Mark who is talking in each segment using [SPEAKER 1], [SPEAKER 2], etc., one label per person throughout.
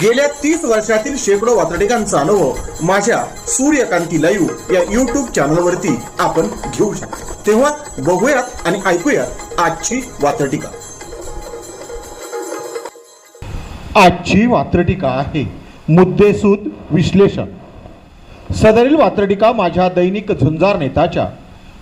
[SPEAKER 1] गेल्या तीस वर्षातील शेकडो वातडिकांचा अनुभव माझ्या सूर्यकांती लाईव्ह या युट्यूब चॅनलवरती आपण घेऊ शकतो. तेव्हा बघूयात आणि ऐकूयात आजची वातडिका
[SPEAKER 2] आजची वात्रटिका आहे मुद्देसूद विश्लेषण. सदरील वात्रटिका माझ्या दैनिक झुंजार नेताच्या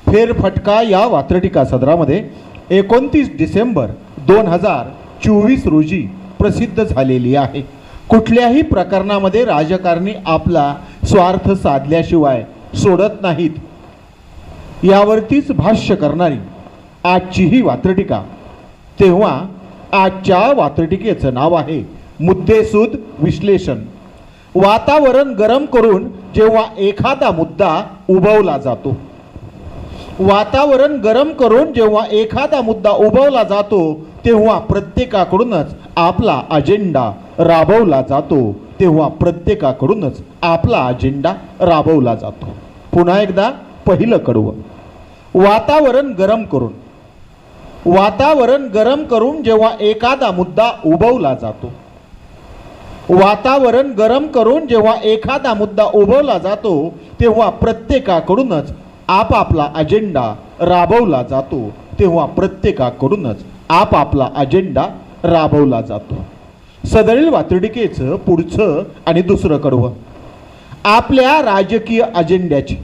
[SPEAKER 2] फेरफटका या वात्रटिका सदरामध्ये एकोणतीस डिसेंबर दोन हजार चोवीस रोजी प्रसिद्ध झालेली आहे. कुठल्याही प्रकरणामध्ये राजकारणी आपला स्वार्थ साधल्याशिवाय सोडत नाहीत. यावरतीच भाष्य करणारी आजची ही वात्रटिका. तेव्हा आजच्या वात्रटिकेचं नाव आहे मुद्देसूद विश्लेषण. वातावरण गरम करून जेव्हा एखादा मुद्दा उभवला जातो वातावरण गरम करून जेव्हा एखादा मुद्दा उभवला जातो तेव्हा प्रत्येकाकडूनच आपला अजेंडा राबवला जातो तेव्हा प्रत्येकाकडूनच आपला अजेंडा राबवला जातो. पुन्हा एकदा पहिलं कडवं. वातावरण गरम करून. वातावरण गरम करून जेव्हा एखादा मुद्दा उभवला जातो. वातावरण गरम करून जेव्हा एखादा मुद्दा उभवला जातो तेव्हा प्रत्येकाकडूनच आपापला अजेंडा राबवला जातो तेव्हा प्रत्येकाकडूनच आपापला अजेंडा राबवला जातो. सदरील वातडिकेचं पुढचं आणि दुसरं कडवं. आपल्या राजकीय अजेंड्याचे.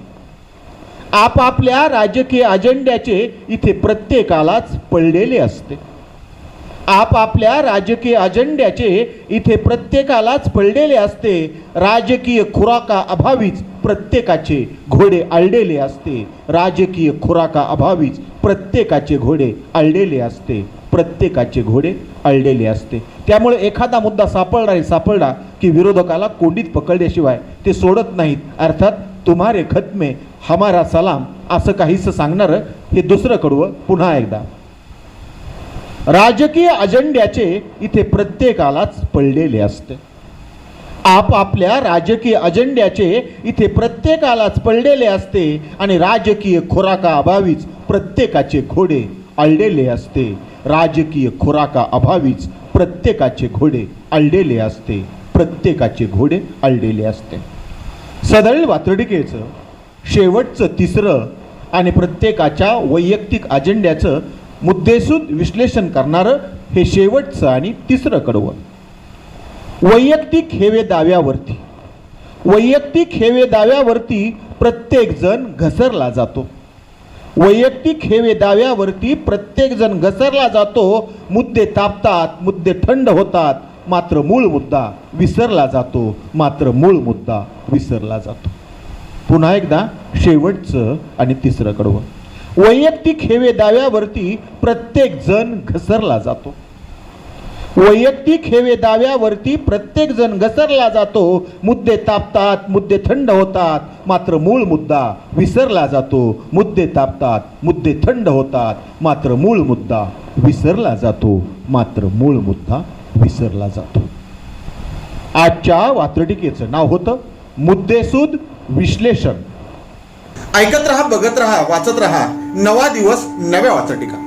[SPEAKER 2] आपापल्या राजकीय अजेंड्याचे इथे प्रत्येकालाच पडलेले असते. आपापल्या राजकीय अजेंड्याचे इथे प्रत्येकालाच पडलेले असते. राजकीय खुराका अभावीच प्रत्येकाचे घोडे आळलेले असते. राजकीय खुराका अभावीच प्रत्येकाचे घोडे आळलेले असते. प्रत्येकाचे घोडे अळलेले असते. त्यामुळे एखादा मुद्दा सापडला आहे सापडला की विरोधकाला कोंडीत पकडल्याशिवाय ते सोडत नाहीत. अर्थात तुम्हारे खतमे हमारा सलाम असं काहीसं सांगणारं हे दुसरं कडवं पुन्हा एकदा. राजकीय अजेंड्याचे इथे प्रत्येकालाच पडलेले असते. आपापल्या राजकीय अजेंड्याचे इथे प्रत्येकालाच पडलेले असते आणि राजकीय खुराका अभावीच प्रत्येकाचे घोडे अळलेले असते. राजकीय खुराका अभावीच प्रत्येकाचे घोडे अळलेले असते. प्रत्येकाचे घोडे अळलेले असते. सदरील वातडिकेचं शेवटचं तिसरं आणि प्रत्येकाच्या वैयक्तिक अजेंड्याचं मुद्देसूद विश्लेषण करणारं हे शेवटचं आणि तिसरं कडवं. वैयक्तिक हेवे दाव्यावरती. वैयक्तिक हेवे दाव्यावरती प्रत्येकजण घसरला जातो. वैयक्तिक हेवे दाव्यावरती प्रत्येकजण घसरला जातो. मुद्दे तापतात मुद्दे थंड होतात. मात्र मूळ मुद्दा विसरला जातो. मात्र मूळ मुद्दा विसरला जातो. पुन्हा एकदा शेवटचं आणि तिसरं कडवं. वैयक्तिक हेवे दाव्यावरती प्रत्येक जण घसरला जातो. वैयक्तिक हेवे दाव्यावरती प्रत्येक जण घसरला जातो. मुद्दे तापतात मुद्दे थंड होतात. मात्र मूळ मुद्दा विसरला जातो. मुद्दे तापतात मुद्दे थंड होतात. मात्र मूळ मुद्दा विसरला जातो. मात्र मूळ मुद्दा विसरला जातो. आजच्या वात्रटिकेचं नाव होतं मुद्देसूद विश्लेषण.
[SPEAKER 1] ऐकत रहा बघत रहा वाचत रहा. नवा दिवस नव्या वाचटिका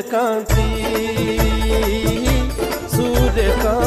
[SPEAKER 3] सूर्यकांती सूर्यकांती